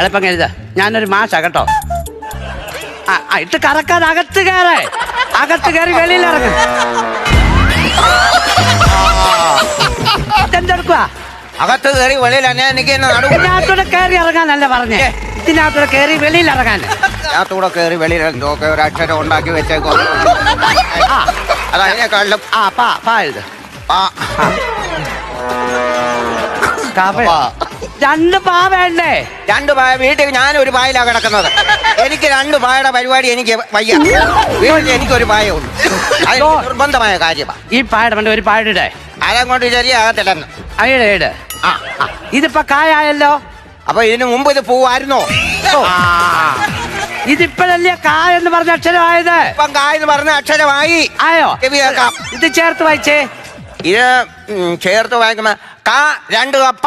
എളുപ്പം എഴുത ഞാനൊരു മാഷ കേട്ടോ. ആ ഇട്ട് കറക്കാൻ അകത്ത് കയറേ. അകത്ത് കയറി വെളിയിൽ ഇറങ്ങ. ഇതെന്തെടുക്കുക അകത്ത് കയറി വെളിയിൽ അന്നെ എനിക്ക് ഇതിനകത്തൂടെ കയറി ഇറങ്ങാനല്ല പറഞ്ഞേ. ഇതിനകത്തൂടെ കയറി വെളിയിൽ ഇറങ്ങാൻ. അകത്തൂടെ കയറി വെളിയിൽ ഇറങ്ങി. ഒരു അക്ഷരം ഉണ്ടാക്കി വെച്ചേക്കോ. ആ. ആ പാ പാ എഴുത് ആ. കാപ്പ പാ. രണ്ട് പാ വേണ്ടേ? രണ്ട് പായ വീട്ടിൽ ഞാൻ ഒരു പായലാ കിടക്കുന്നത്. എനിക്ക് രണ്ട് പായയുടെ പരിപാടി എനിക്ക് വയ്യ. വീട്ടിൽ എനിക്ക് ഒരു പായ ഉള്ളൂ. അത് നിർബന്ധമായ കാര്യമാണ് ഈ പായുടെ വേണ്ട ഒരു പായുടെ അതങ്ങോട്ട് ശരിയാകത്തില്ലെന്ന് അയ്യടെ ഏട് ആ ആ, ഇതിപ്പോ കായായല്ലോ? അപ്പൊ ഇതിനു മുമ്പ് ഇത് പൂവായിരുന്നോ? ആ, ഇതിപ്പോഴല്ലേ കാ എന്ന് പറഞ്ഞ അക്ഷരമായത്? ഇപ്പം കായെന്ന് പറഞ്ഞ അക്ഷരമായി. ആയോ? ചെവി കേൾക്കാം. ഇത് ചേർത്ത് വായിച്ചേ. ഇത് ഉം, ചേർത്ത് വായിക്കുമ്പോ കാ രണ്ട് കപ്പ.